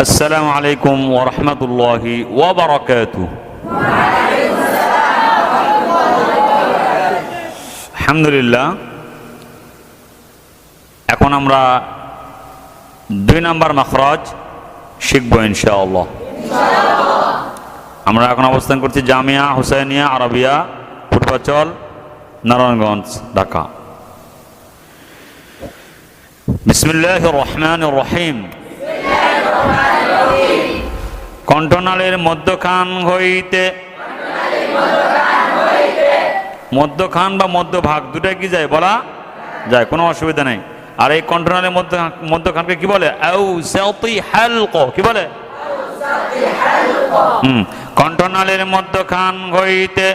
السلام عليكم ورحمة الله وبركاته আলহামদুলিল্লাহ এখন আমরা দুই নাম্বার মাখরাজ শিখবো ইনশাআল্লাহ আমরা এখন অবস্থান করছি জামিয়া হুসাইনিয়া আরবিয়া পূর্বাচল নারায়ণগঞ্জ ঢাকা বিসমিল্লাহ রহমান রহিম কণ্ঠনালের মধ্যখান হইতে। মধ্যখান বা মধ্যভাগ, দুটাই কি যায় বলা যায়, কোনো অসুবিধা নেই। আর এই কণ্ঠনালের মধ্য, মধ্যখানকে কি বলে? কি বলে? হুম, কণ্ঠনালের মধ্যখান হইতে।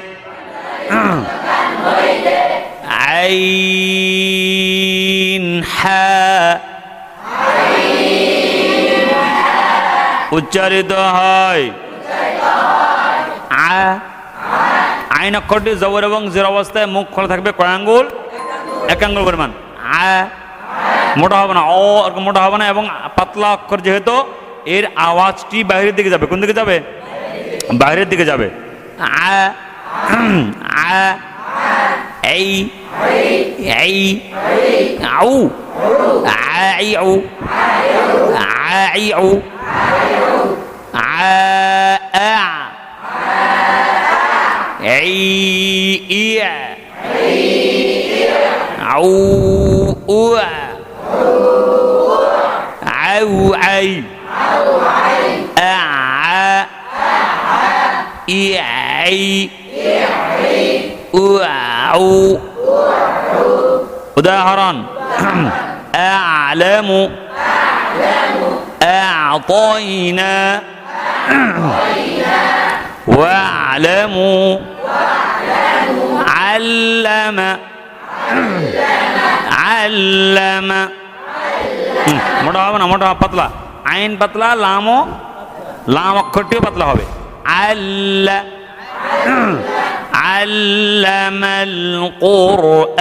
আইন হা উচ্চারিত হয়। আইন অক্ষরটি জবর এবং জের অবস্থায় মুখ খোলা থাকবে। কয় আঙ্গুল এক আঙ্গুল পরিমাণ মোটা হবে না। অ মোটা হবে না এবং পাতলা অক্ষর যেহেতু, এর আওয়াজটি বাইরের দিকে যাবে। কোন দিকে যাবে? বাইরের দিকে যাবে। আউ আউ আউ। عاء عيئ عوء عوعي أعاء إعي أعو وده هران أعلم أعلم أعطينا واعلموا علم علم মোটা হবে না মোটা পাতলা আইন পাতলা লামও লাম অক্ষরটিও পাতলা হবে আল্লা علم القرآن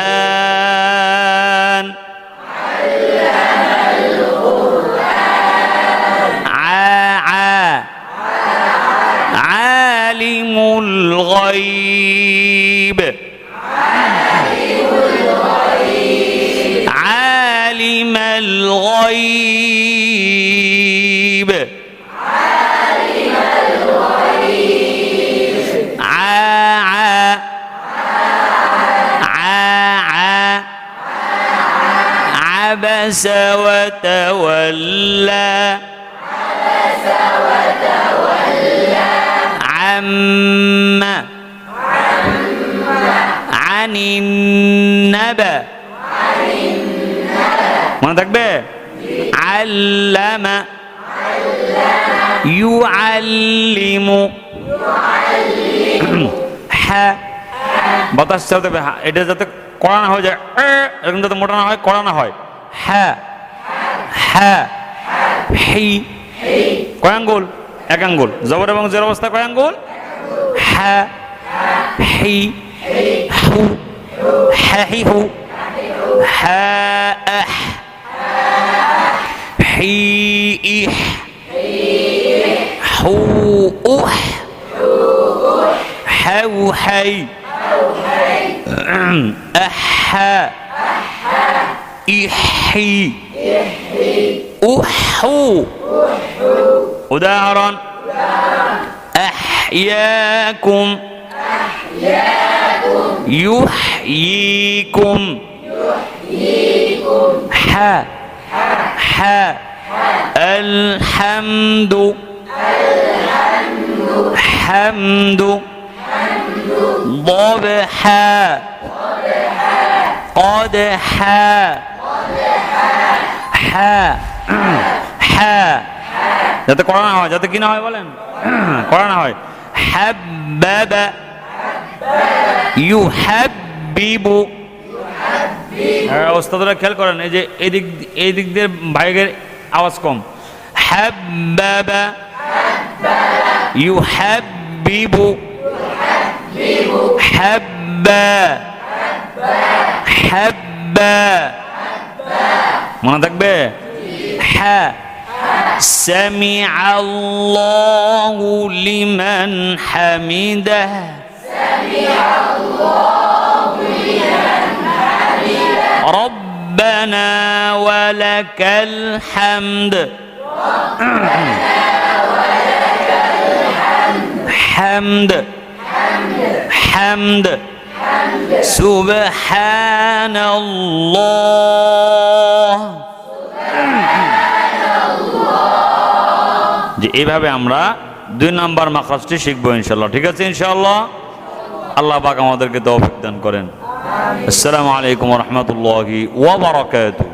عبس وتولى عم عن النبأ মনে থাকবে আল্লামা ইউআল্লিমু হ্যাঁ বাতাস চলতে হবে হ্যাঁ, এটা যাতে কড়া না হয়ে যায় এ, এরকম যাতে মোটা না হয় কড়া না হয় হ্যাঁ হ্যাঁ হি, কয় আঙ্গুল? এক আঙ্গুল। জবর এবং জের অবস্থা কয় আঙ্গুল? হি, হু হ্যাঁ হি, হু হি হু উহ হাউ إحي إحي أحو. أحو. ودهرا أحياكم. أحياكم. يحييكم. يحييكم. ح ح الحمد. الحمد. حمد. ضبحا. قدحا. হা হ্যাঁ। যাতে করা না হয়, যাতে কি না হয় বলেন? করা না হয়। হাব্বাবা, ইউহাব্বিবু। হ্যাঁ ওস্তাদরা খেয়াল করেন, এই যে এই দিক এই দিক দিয়ে ভাইগের আওয়াজ কম। হাব্বাবা, ইউহাব্বিবু। হাব্বা হাব্বা মনে থাকবে হ্যাঁ سمع الله لمن حمده ربنا ولك الحمد حمد حمد سبحان الله যে এইভাবে আমরা দুই নাম্বার মাখরাজটি শিখবো ইনশাল্লাহ ঠিক আছে ইনশাল্লাহ আল্লাহ পাক আমাদেরকে তৌফিক দান করেন আসসালামু আলাইকুম রহমতুল্লাহি ওয়া বারাকাতুহু